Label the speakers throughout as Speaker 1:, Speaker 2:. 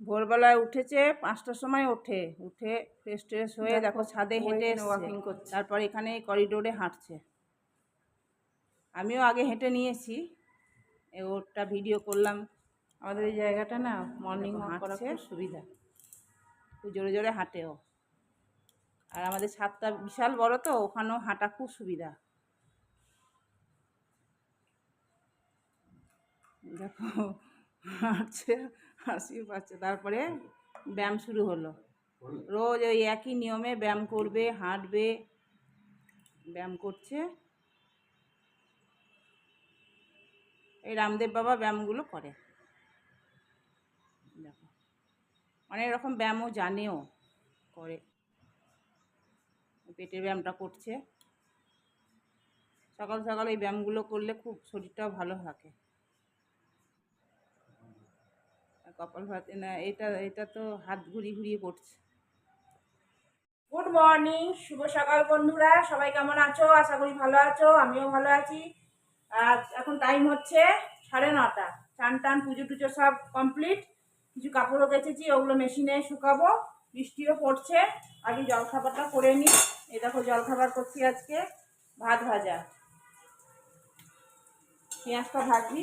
Speaker 1: ভোরবেলায় উঠেছে পাঁচটার সময় ওঠে। উঠে ফ্রেশ ট্রেশ হয়ে দেখো ছাদে হেঁটে ওয়াকিং করছে। তারপর এখানে করিডোরে হাঁটছে। আমিও আগে হেঁটে নিয়েছি। ওরটা ভিডিও করলাম।
Speaker 2: আমাদের এই জায়গাটা না মর্নিং
Speaker 1: দেখো,
Speaker 2: ওয়াক করা
Speaker 1: হাঁটছে।
Speaker 2: খুব সুবিধা।
Speaker 1: খুব জোরে জোরে হাঁটেও। আর আমাদের ছাদটা বিশাল বড় তো ওখানেও হাঁটা খুব সুবিধা। দেখো হাঁটছে। হাসিও পাচ্ছে। তারপরে ব্যায়াম শুরু হলো। রোজ ওই একই নিয়মে ব্যায়াম করবে হাঁটবে ব্যায়াম করছে। এই রামদেব বাবা ব্যায়ামগুলো করে। দেখো। অনেক রকম ব্যায়ামও জানেও করে। পেটের ব্যায়ামটা করছে। সকাল সকাল এই ব্যায়ামগুলো করলে খুব শরীরটাও ভালো থাকে আর কপাল ভাত না এটা এটা তো হাত ঘুরিয়ে ঘুরিয়ে পড়ছে।
Speaker 3: গুড মর্নিং শুভ সকাল বন্ধুরা, সবাই কেমন আছো? আশা করি ভালো আছো, আমিও ভালো আছি। আর এখন টাইম হচ্ছে সাড়ে নটা। চান টান, পুজো টুজো সব কমপ্লিট কিছু কাপড়ও কেচেছি, ওগুলো মেশিনে শুকাবো। বৃষ্টিও পড়ছে। আগে জলখাবারটা করে নিই। এই দেখো জলখাবার করছি আজকে, ভাত ভাজা। পেঁয়াজটা ভাজি।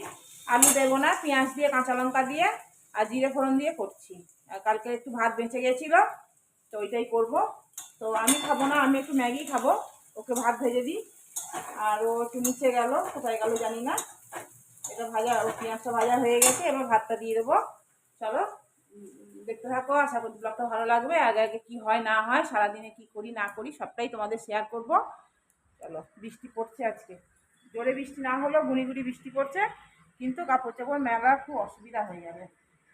Speaker 3: আলু দেবো না পেঁয়াজ দিয়ে কাঁচা লঙ্কা দিয়ে আর জিরে ফোড়ন দিয়ে করছি। কালকে একটু ভাত বেঁচে গেছিল, তো ওইটাই করব। তো আমি খাব না, আমি একটু ম্যাগি খাব, ওকে ভাত ভেজে দিই। আর ও একটু নিচে গেল, কোথায় গেল জানি না। এটা ভাজা, ও পেঁয়াজটা ভাজা হয়ে গেছে, এবার ভাতটা দিয়ে দেবো। চলো দেখতে থাকো, আশা করি ব্লগটা ভালো লাগবে। আগে আগে কী হয়, না হয়, সারাদিনে কি করি, না করি, সবটাই তোমাদের শেয়ার করব। চলো, বৃষ্টি পড়ছে আজকে। জোরে বৃষ্টি না হলেও গুঁড়ি গুঁড়ি বৃষ্টি পড়ছে, কিন্তু কাপড় চাপড় মেলা খুব অসুবিধা হয়ে যাবে।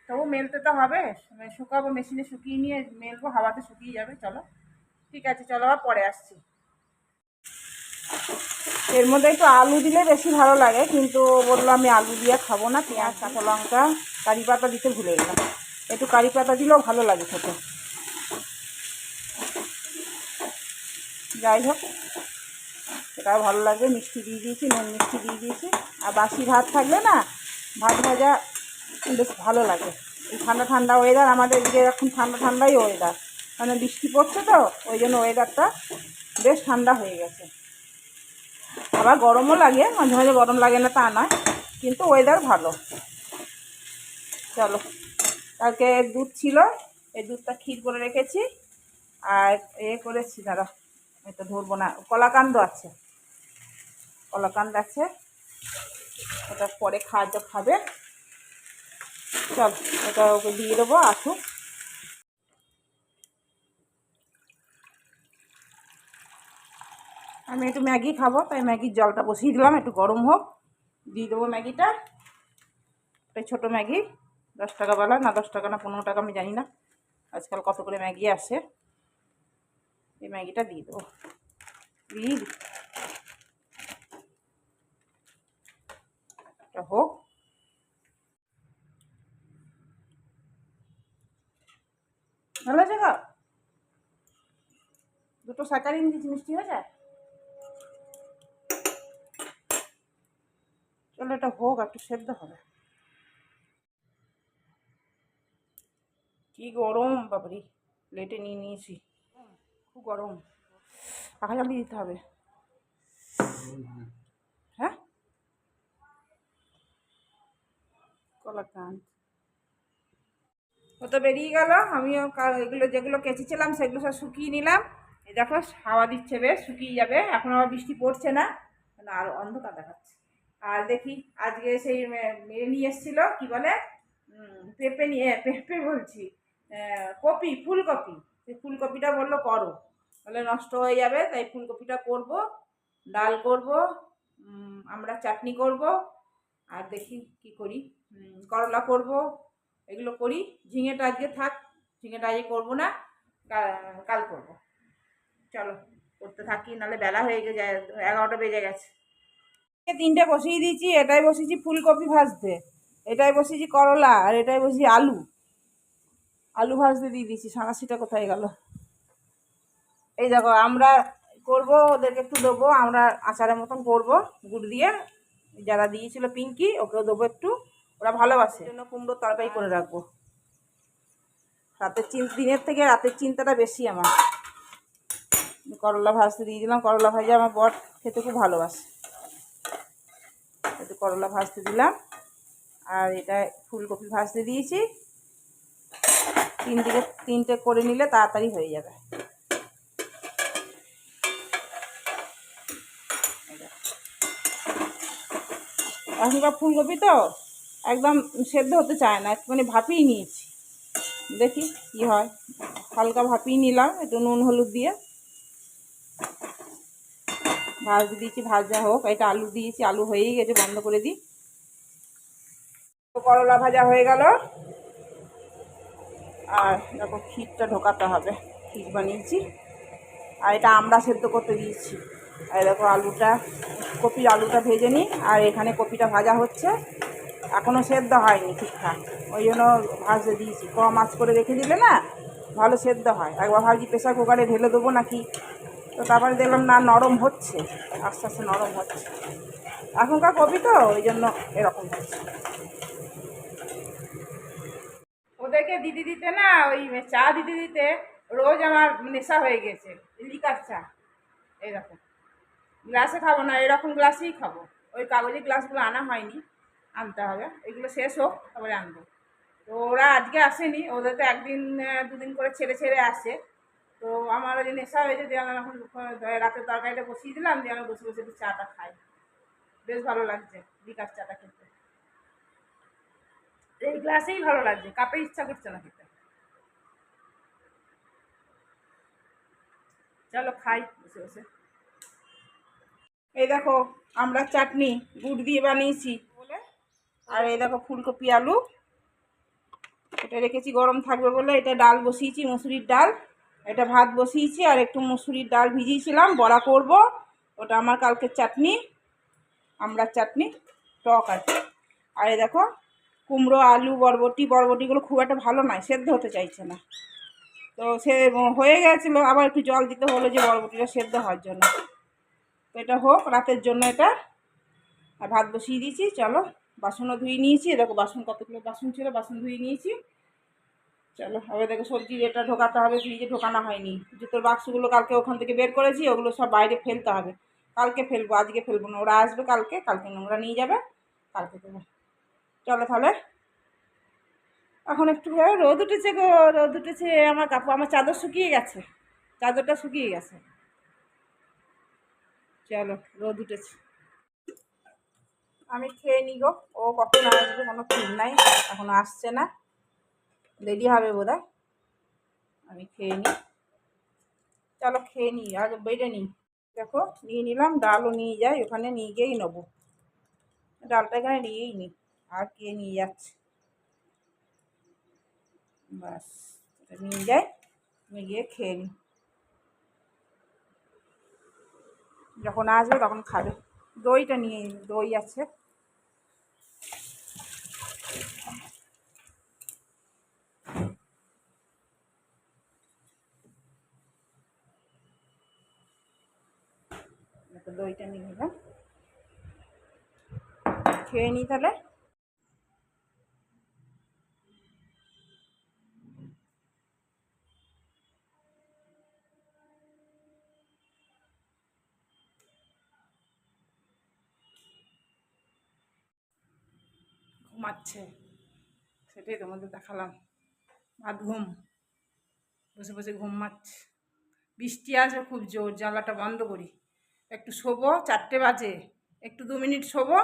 Speaker 3: তবু মেলতে তো হবে। মানে শুকাবো, মেশিনে শুকিয়ে নিয়ে মেলবো, হাওয়াতে শুকিয়ে যাবে, চলো। ঠিক আছে, চলো, আবার পরে আসছি। এর মধ্যে একটু আলু দিলে বেশি ভালো লাগে, কিন্তু বলল আমি আলু দিয়ে খাব না, পেঁয়াজ, কাঁচা লঙ্কা, কারি পাতা দিতে ভুলে গেলাম। একটু কারি পাতা দিলেও ভালো লাগে খেতে। যাই হোক, সেটাও ভালো লাগবে। মিষ্টি দিয়ে দিয়েছি, নুন মিষ্টি দিয়ে দিয়েছি। আর বাসি ভাত থাকলে না, ভাত ভাজা বেশ ভালো লাগে। ঠান্ডা ঠান্ডা ওয়েদার আমাদের যে এখন ঠান্ডা ঠান্ডাই ওয়েদার মানে বৃষ্টি পড়ছে তো, ওই জন্য ওয়েদারটা বেশ ঠান্ডা হয়ে গেছে। আবার গরমও লাগে, মাঝে মাঝে গরম লাগে না তা নয়, কিন্তু ওয়েদার ভালো। চলো, কালকে দুধ ছিল, এই দুধটা ক্ষীর করে রেখেছি, আর এ করেছি দাঁড়া এটা ধরবো না, কলাকান্দ আছে। কলাকান্দ আছে, ওটা পরে খাওয়াতে খাবে। চল, এটা ওকে দিয়ে দেবো, আসুক। আমি একটু ম্যাগি খাব, তাই ম্যাগির জলটা বসিয়ে দিলাম, একটু গরম হোক। দিয়ে দেবো ম্যাগিটা একটা ছোটো ম্যাগি, দশ টাকা বেলা, না দশ টাকা না পনেরো টাকা, আমি জানি না। আজকাল কত করে ম্যাগি আসে। এই ম্যাগিটা দিয়ে দেবো। দিয়ে হোক ভালো আছে গা দুটো স্যাকারিন দিচ্ছি মিষ্টি যায় চলো এটা হোক, একটু সেদ্ধ হবে। কি গরম বাবারি প্লেটে নিয়ে নিয়েছি। খুব গরম। পাখা জল দিতে হবে। হ্যাঁ? ও তো বেরিয়ে গেল, আমিও এগুলো যেগুলো কেচেছিলাম, সেগুলো সব শুকিয়ে নিলাম। এই দেখো, হাওয়া দিচ্ছে বেশ, শুকিয়ে যাবে। এখন আবার বৃষ্টি পড়ছে না না আর অন্ধকার দেখাচ্ছে। আর দেখি, আজকে সেই মেয়ে নিয়ে এসেছিল, কী বলে? পেঁপে নিয়ে, পেঁপে বলছি কপি, ফুলকপি। সেই ফুলকপিটা বলল, করো। তাহলে নষ্ট হয়ে যাবে, তাই ফুলকপিটা করব, ডাল করব আমরা চাটনি করব, আর দেখি কি করি। করলা করব, এগুলো করি। ঝিঙেটা আজকে থাক, ঝিঙেটা আজকে করব না কাল করব। চলো করতে থাকি নাহলে বেলা হয়ে গে যায় এগারোটা বেজে গেছে। তিনটে বসিয়ে দিয়েছি এটাই বসিয়েছি ফুলকপি ভাজতে এটাই বসিয়েছি করলা আর এটাই বসিয়েছি আলু। আলু ভাজতে দিয়ে দিয়েছি সাঁড়াশিটা কোথায় গেল? এই দেখো আমরা করব ওদেরকে একটু দেবো আমরা আচারের মতন করব গুড় দিয়ে। যারা দিয়েছিল পিঙ্কি ওকেও দেবো একটু ওরা ভালোবাসে। জন্য কুমড়োর তরকারি করে রাখব। রাতের চিন দিনের থেকে রাতের চিন্তাটা বেশি আমার। করলা ভাজতে দিয়ে দিলাম। করলা ভাজা আমার বট খেতে খুব ভালোবাসে। একটু করলা ভাজতে দিলাম। আর এটা ফুলকপি ভাজতে দিয়েছি। তিন দিকে তিনটে করে নিলে তাড়াতাড়ি হয়ে যাবে। এখনকার ফুলকপি তো একদম সেদ্ধ হতে চায় না। একটুখানি ভাপিয়ে নিয়েছি। দেখি কি হয়। হালকা ভাপিয়ে নিলাম। একটু নুন, হলুদ দিয়ে। ভাজতে দিয়েছি, ভাজা হোক, এটা আলু দিয়েছি, আলু হয়েই গেছে, বন্ধ করে দিই। করলা ভাজা হয়ে গেল। আর দেখো, ক্ষীরটা ঢোকাতে হবে, ক্ষীর বানিয়েছি। আর এটা আমরা সেদ্ধ করতে দিয়েছি। আর দেখো, আলুটা, কপির আলুটা ভেজে নিই। আর এখানে কপিটা ভাজা হচ্ছে। এখনও সেদ্ধ হয়নি ঠিকঠাক। ওই জন্য ভাজতে দিয়েছি। কম আঁচ করে রেখে দিলে না, ভালো সেদ্ধ হয়। একবার ভাবছি প্রেশার কুকারে ঢেলে দেবো নাকি? তারপরে দেখলাম, না, নরম হচ্ছে। আস্তে আস্তে নরম হচ্ছে। এখনকার কপি তো ওই জন্য এরকম হচ্ছে। ওদেরকে দিতে দিতে না, ওই চা দিতে দিতে রোজ আমার নেশা হয়ে গেছে, লিকার চা। এই রকম গ্লাসে খাব না, এরকম গ্লাসেই খাব। ওই কাগজের গ্লাসগুলো আনা হয়নি, আনতে হবে। এগুলো শেষ হোক, তারপরে আনব। তো ওরা আজকে আসেনি, ওদের তো একদিন দুদিন করে ছেড়ে ছেড়ে আসে। তো আমার ওই যে নেশা হয়েছে দিয়ে আমি এখন রাতের তরকারিটা বসিয়ে দিলাম দিয়ে আমি বসে বসে একটু চাটা খাই। বেশ ভালো লাগছে বিকাশ চাটা খেতে। এই গ্লাসেই ভালো লাগছে কাপে ইচ্ছা করছে না খেতে। চলো খাই বসে বসে। এই দেখো আমরা চাটনি গুড় দিয়ে বানিয়েছি। বলে? আর এই দেখো ফুলকপি আলু। এটা রেখেছি গরম থাকবে বলে। এটা ডাল বসিয়েছি মুসুরির ডাল। এটা ভাত বসিয়েছি আর একটু মুসুরির ডাল ভিজিয়েছিলাম, বড়া করব। ওটা আমার কালকের চাটনি, আমরা চাটনি, টক আর আর এই দেখো, কুমড়ো, আলু, বরবটি, বরবটিগুলো খুব একটা ভালো নয়, সেদ্ধ হতে চাইছে না। তো সে হয়ে গেছিল, আবার একটু জল দিতে হলো যে বরবটিটা সেদ্ধ হওয়ার জন্য। তো এটা হোক, রাতের জন্য এটা। আর ভাত বসিয়ে দিয়েছি, চলো, বাসনও ধুয়ে নিয়েছি। দেখো, বাসন কতগুলো বাসন ছিল, বাসন ধুয়ে নিয়েছি। চলো এবার দেখো সবজি এটা ঢোকাতে হবে, ফ্রিজে ঢোকানো হয়নি। জুতোর বাক্সগুলো কালকে ওখান থেকে বের করেছি, ওগুলো সব বাইরে ফেলতে হবে। কালকে ফেলব, আজকে ফেলব না, ওরা আসবে কালকে কালকে নোংরা নিয়ে যাবে, কালকে দেবো। চলো তাহলে। এখন একটু রোদ উঠেছে গো, রোদ উঠেছে, আমার কাপড়, আমার চাদর শুকিয়ে গেছে, চাদরটা শুকিয়ে গেছে। চলো, রোদ উঠেছে। আমি খেয়ে নিই গো, ও কখন আসবে কোনো ঠিক নাই, এখন আসছে না। দেরি হবে বোধ আমি খেয়ে নিই। চলো খেয়ে নিই আগে বেড়ে নিই। দেখো নিয়ে নিলাম ডালও নিয়ে যাই ওখানে নিয়ে গিয়েই নেব। ডালটা এখানে নিয়েই নিই আর কে নিয়ে যাচ্ছে? বাস এটা নিয়ে যাই নিয়ে গিয়ে খেয়ে নিই। যখন আসবে তখন খাবে। দইটা নিয়ে দই আছে একটা দইটা নিয়ে নিলাম। খেয়ে নিই তাহলে? ঘুমাচ্ছে। সেটাই তোমাদের দেখালাম। ভাত ঘুম। বসে বসে ঘুম মারছে। বৃষ্টি আসবে খুব জোর জ্বালাটা বন্ধ করি। একটু শোবো, চারটে বাজে, একটু দু মিনিট শোবো,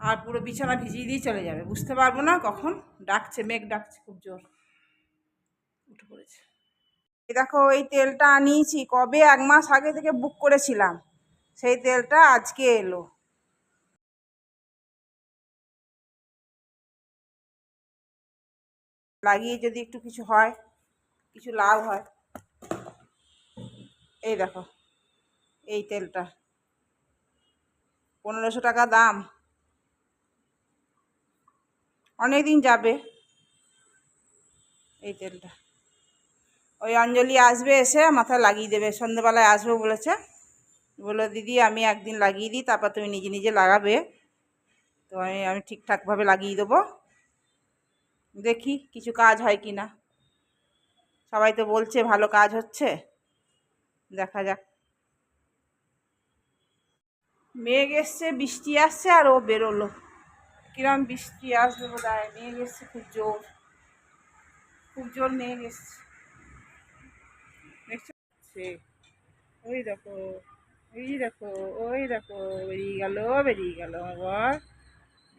Speaker 3: আর পুরো বিছানা ভিজিয়ে দিয়ে চলে যাবে। বুঝতে পারব না কখন? ডাকছে, মেঘ ডাকছে খুব জোর। উঠে পড়েছে। এই দেখো, এই তেলটা আনিয়েছি কবে? এক মাস আগে থেকে বুক করেছিলাম। সেই তেলটা আজকে এলো। লাগিয়ে যদি একটু কিছু হয়, কিছু লাভ হয়। এই দেখো। এই তেলটা। পনেরোশো টাকা দাম। অনেক দিন যাবে এই তেলটা। ওই অঞ্জলি আসবে এসে মাথায় লাগিয়ে দেবে। সন্ধেবেলায় আসবে বলেছে। বলল দিদি, আমি একদিন লাগিয়ে দিই, তারপর তুমি নিজে নিজে লাগাবে। তো আমি আমি ঠিকঠাকভাবে লাগিয়ে দেবো। দেখি কিছু কাজ হয় কি না। সবাই তো বলছে, ভালো কাজ হচ্ছে? দেখা যাক। মেঘ এসছে বৃষ্টি আসছে আর ও বেরোলো। কিরম বৃষ্টি আসবে বোধ হয়? মেঘ এসছে খুব জোর। খুব জোর মেঘ এসছে। দেখছ? ওই দেখো ওই দেখো ওই দেখো বেরিয়ে গেল বেরিয়ে গেল আবার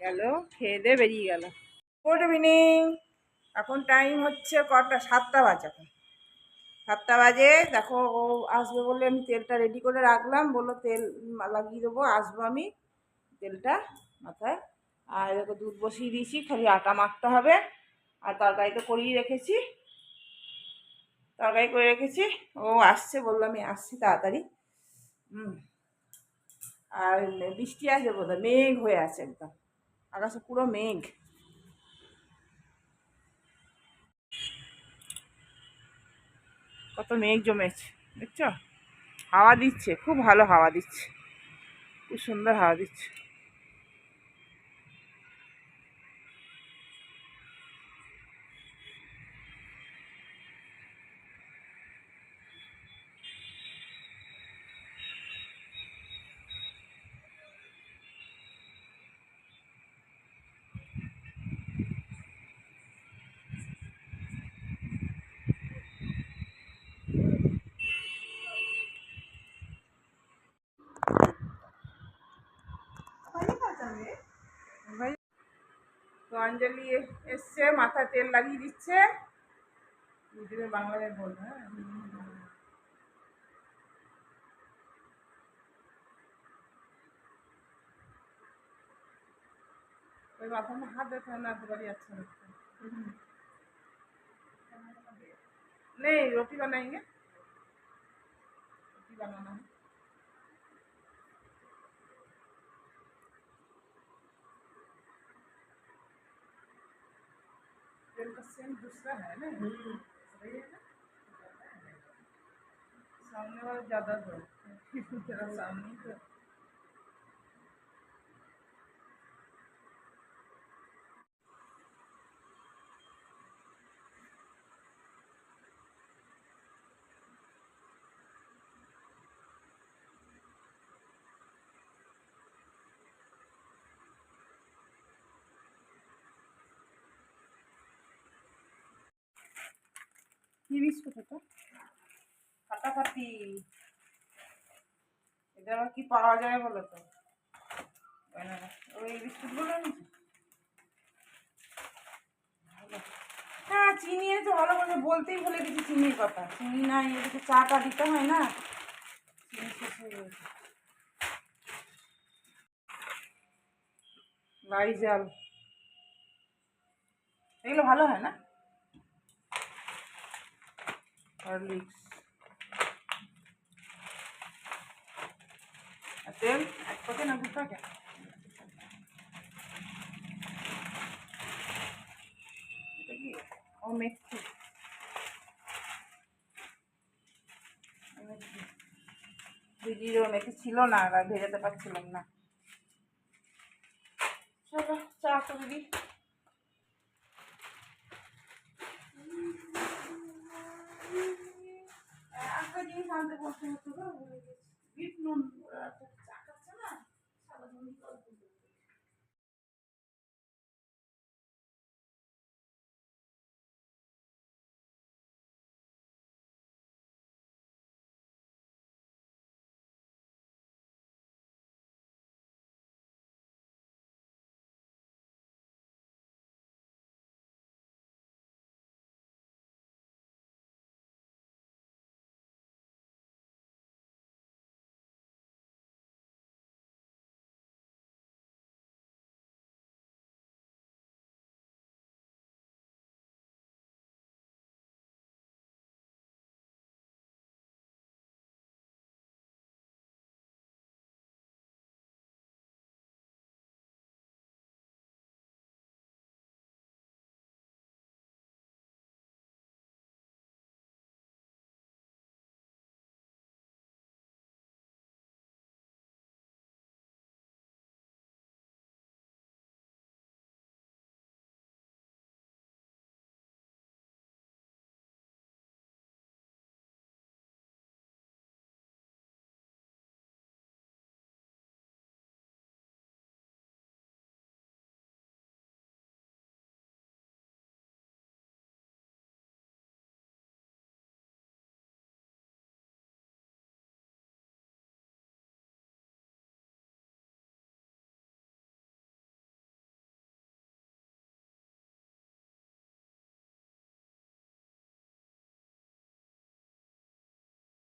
Speaker 3: গেল খেয়ে দিয়ে বেরিয়ে গেল। গুড ইভিনিং এখন টাইম হচ্ছে কটা? সাতটা বাজে এখন। সাতটা বাজে, দেখো ও আসবে বলে আমি তেলটা রেডি করে রাখলাম, বলল তেল লাগিয়ে দেবো, আসব আমি তেলটা মাথায়। আর দেখো দুধ বসিয়ে দিয়েছি, খালি আটা মাখতে হবে। আর তরকারি তো করিয়ে রেখেছি। তরকারি করে রেখেছি, ও আসছে, বলল আমি আসছি তাড়াতাড়ি। হুম। আর বৃষ্টি আসবে বোধহয়, মেঘ হয়ে আছে একদম। আকাশে পুরো মেঘ। কত মেঘ জমেছে দেখছ? হাওয়া দিচ্ছে খুব ভালো হাওয়া দিচ্ছে। খুব সুন্দর হাওয়া দিচ্ছে। ভাই তো অঞ্জলি এ- এসছে মাথায় তেল লাগিয়ে দিচ্ছে ইউটিউবে বাংলায় বল হ্যাঁ ওই মাথার মধ্যে হাত দিতে হয় না একেবারে যাচ্ছে না नहीं रोटी बनाएंगे रोटी बनाना है सेम दूसरा है ना? सही है ना? सामने वाला ज़्यादा दो। सामने तो কি বিস্কুট এটা ফাটাফাটি এটা আবার কি পাওয়া যায় বলো তো? ওই বিস্কুটগুলো হ্যাঁ চিনি তো ভালো করে বলতেই ভুলে গেছি চিনির কথা। চিনি নাই, এদিকে চাটা দিতে হয় না। চিনি শেষ হয়ে গেছে। লাইজাল এগুলো ভালো হয় না? হরলিক্স। তেল, এক প্যাকেট না দু কি? ও মেথি ভিজিয়ে মেথি ছিল না, আর ভেজাতে পারছিলাম না। চলো, চা করে দিই। একটা জিনিস আনতে বসতে হতো বিট নুন একটা না সাদা নুন